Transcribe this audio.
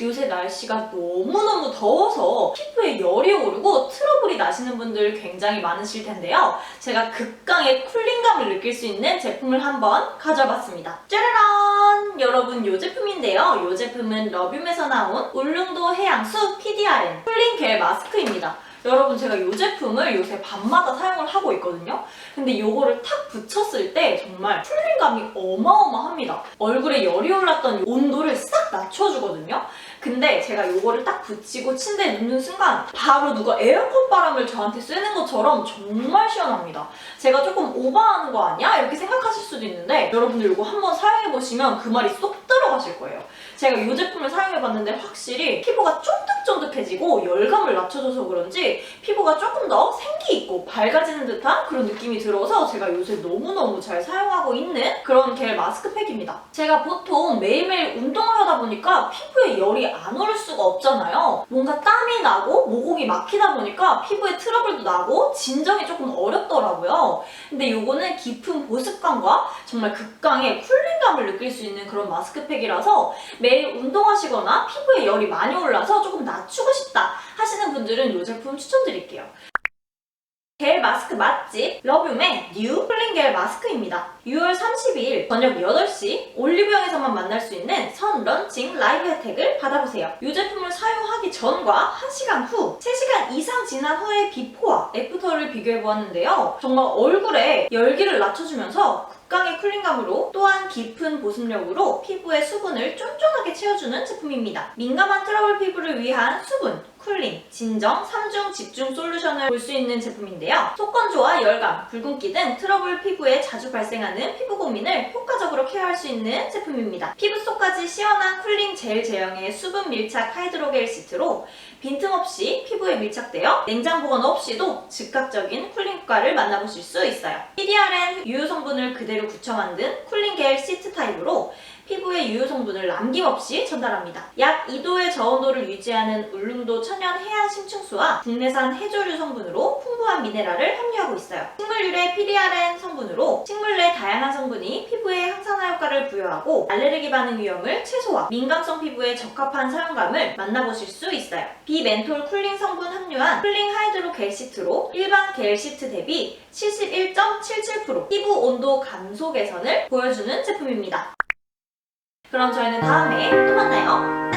요새 날씨가 너무너무 더워서 피부에 열이 오르고 트러블이 나시는 분들 굉장히 많으실 텐데요. 제가 극강의 쿨링감을 느낄 수 있는 제품을 한번 가져봤습니다. 짜라란! 여러분 이 제품인데요. 이 제품은 러뷸에서 나온 울릉도 해양수 PDRN 쿨링 겔 마스크입니다. 여러분 제가 이 제품을 요새 밤마다 사용을 하고 있거든요. 근데 이거를 탁 붙였을 때 정말 쿨링감이 어마어마합니다. 얼굴에 열이 올랐던 이 온도를 싹. 근데 제가 이거를 딱 붙이고 침대에 눕는 순간 바로 누가 에어컨 바람을 저한테 쐬는 것처럼 정말 시원합니다. 제가 조금 오버하는 거 아니야? 이렇게 생각하실 수도 있는데 여러분들 이거 한번 사용해보시면 그 말이 쏙 들어가실 거예요. 제가 이 제품을 사용해봤는데 확실히 피부가 쫀득쫀득해지고 열감을 낮춰줘서 그런지 피부가 조금 더 생기 있고 밝아지는 듯한 그런 느낌이 들어서 제가 요새 너무너무 잘 사용하고 있는 그런 겔 마스크팩입니다. 제가 보통 매일매일 운동을 보니까 피부에 열이 안 오를 수가 없잖아요. 뭔가 땀이 나고 모공이 막히다 보니까 피부에 트러블도 나고 진정이 조금 어렵더라고요. 근데 이거는 깊은 보습감과 정말 극강의 쿨링감을 느낄 수 있는 그런 마스크팩이라서 매일 운동하시거나 피부에 열이 많이 올라서 조금 낮추고 싶다 하시는 분들은 이 제품 추천드릴게요. 겔 마스크 맛집 러뷸의 뉴 쿨링 겔 마스크입니다. 6월 32일 저녁 8시 올리브영에서만 만날 수 있는 선 런칭 라이브 혜택을 받아보세요. 이 제품을 사용하기 전과 1시간 후, 3시간 이상 지난 후의 비포와 애프터를 비교해보았는데요. 정말 얼굴에 열기를 낮춰주면서 극강의 쿨링감으로 또한 깊은 보습력으로 피부의 수분을 쫀쫀하게 채워주는 제품입니다. 민감한 트러블 피부를 위한 수분, 쿨링, 진정, 3중 집중 솔루션을 볼 수 있는 제품인데요. 속건조와 열감, 붉은기 등 트러블 피부에 자주 발생하는 피부 고민을 효과적으로 케어할 수 있는 제품입니다. 피부 속까지 시원한 쿨링 젤 제형의 수분 밀착 하이드로겔 시트로 빈틈없이 피부에 밀착되어 냉장 보관 없이도 즉각적인 쿨링 효과를 만나보실 수 있어요. PDRN 유효 성분을 그대로 굳혀 만든 쿨링 겔 시트 타입으로 피부에 유효 성분을 남김없이 전달합니다. 약 2도의 저온도를 유지하는 울릉도 천연 해안 심층수와 국내산 해조류 성분으로 풍부한 미네랄을 함유하고 있어요. 식물 유래 PDRN 성분으로 식물 내 다양한 성분이 피부에 항산화 효과를 부여하고 알레르기 반응 위험을 최소화, 민감성 피부에 적합한 사용감을 만나보실 수 있어요. 비멘톨 쿨링 성분 함유한 쿨링 하이드로 겔 시트로 일반 겔 시트 대비 71.77% 피부 온도 감소 개선을 보여주는 제품입니다. 그럼 저희는 다음에 또 만나요.